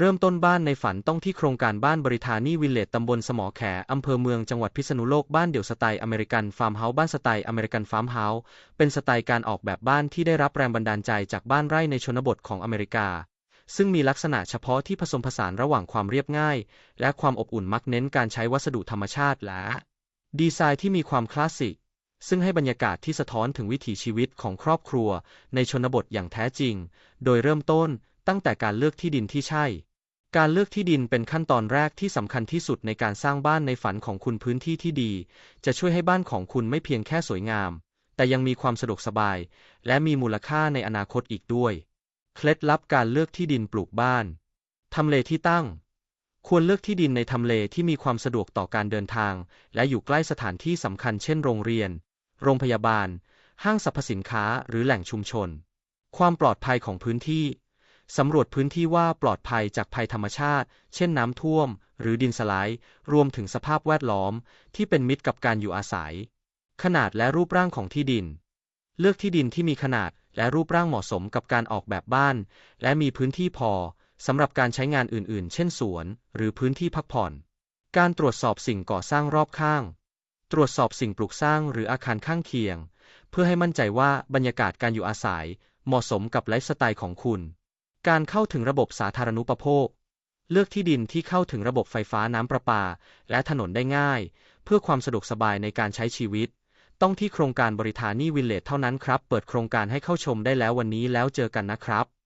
เริ่มต้นบ้านในฝันต้องที่โครงการบ้านบริธานีวิลเลจตำบลสมอแขอำเภอเมืองจังหวัดพิษณุโลกบ้านเดี่ยวสไตล์อเมริกันฟาร์มเฮาส์บ้านสไตล์อเมริกันฟาร์มเฮาส์เป็นสไตล์การออกแบบบ้านที่ได้รับแรงบันดาลใจจากบ้านไร่ในชนบทของอเมริกา ซึ่งมีลักษณะเฉพาะที่ผสมผสานระหว่างความเรียบง่าย และความอบอุ่นมักเน้นการใช้วัสดุธรรมชาติและดีไซน์ที่มีความคลาสสิกซึ่งให้บรรยากาศที่สะท้อนถึงวิถีชีวิตของครอบครัว ในชนบทอย่างแท้จริง โดยเริ่มต้นตั้งแต่การเลือกที่ดินที่ใช่ การเลือกที่ดินเป็นขั้นตอนแรกที่สำคัญที่สุดในการสร้างบ้านในฝันของคุณพื้นที่ที่ดี จะช่วยให้บ้านของคุณไม่เพียงแค่สวยงาม แต่ยังมีความสะดวกสบาย และมีมูลค่าในอนาคตอีกด้วย เคล็ดลับการเลือกที่ดินปลูกบ้านทำเลที่ตั้ง ควรเลือกที่ดินในทำเลที่มีความสะดวกต่อการเดินทาง และอยู่ใกล้สถานที่สำคัญเช่นโรงเรียน โรงพยาบาล ห้างสรรพสินค้าหรือแหล่งชุมชน ความปลอดภัยของพื้นที่ สำรวจพื้นที่ว่าปลอดภัยจากภัยธรรมชาติ เช่นน้ำท่วม หรือดินสไลด์รวมถึงสภาพแวดล้อม ที่เป็นมิตรกับการอยู่อาศัย ขนาดและรูปร่างของที่ดิน เลือกที่ดินที่มีขนาดและรูปร่างเหมาะสมกับการออกแบบบ้าน และมีพื้นที่พอสำหรับการใช้งานอื่นๆ เช่นสวน หรือพื้นที่พักผ่อน การตรวจสอบสิ่งก่อสร้างรอบข้าง ตรวจสอบสิ่งปลูกสร้างหรืออาคารข้างเคียง เพื่อให้มั่นใจว่าบรรยากาศการอยู่อาศัย เหมาะสมกับไลฟ์สไตล์ของคุณ การเข้าถึงระบบสาธารณูปโภค เลือกที่ดินที่เข้าถึงระบบไฟฟ้าน้ำประปา และถนนได้ง่าย เพื่อความสะดวกสบายในการใช้ชีวิต ต้องที่โครงการบริธานีวิลเลจเท่านั้นครับ เปิดโครงการให้เข้าชมได้แล้ววันนี้แล้วเจอกันนะครับ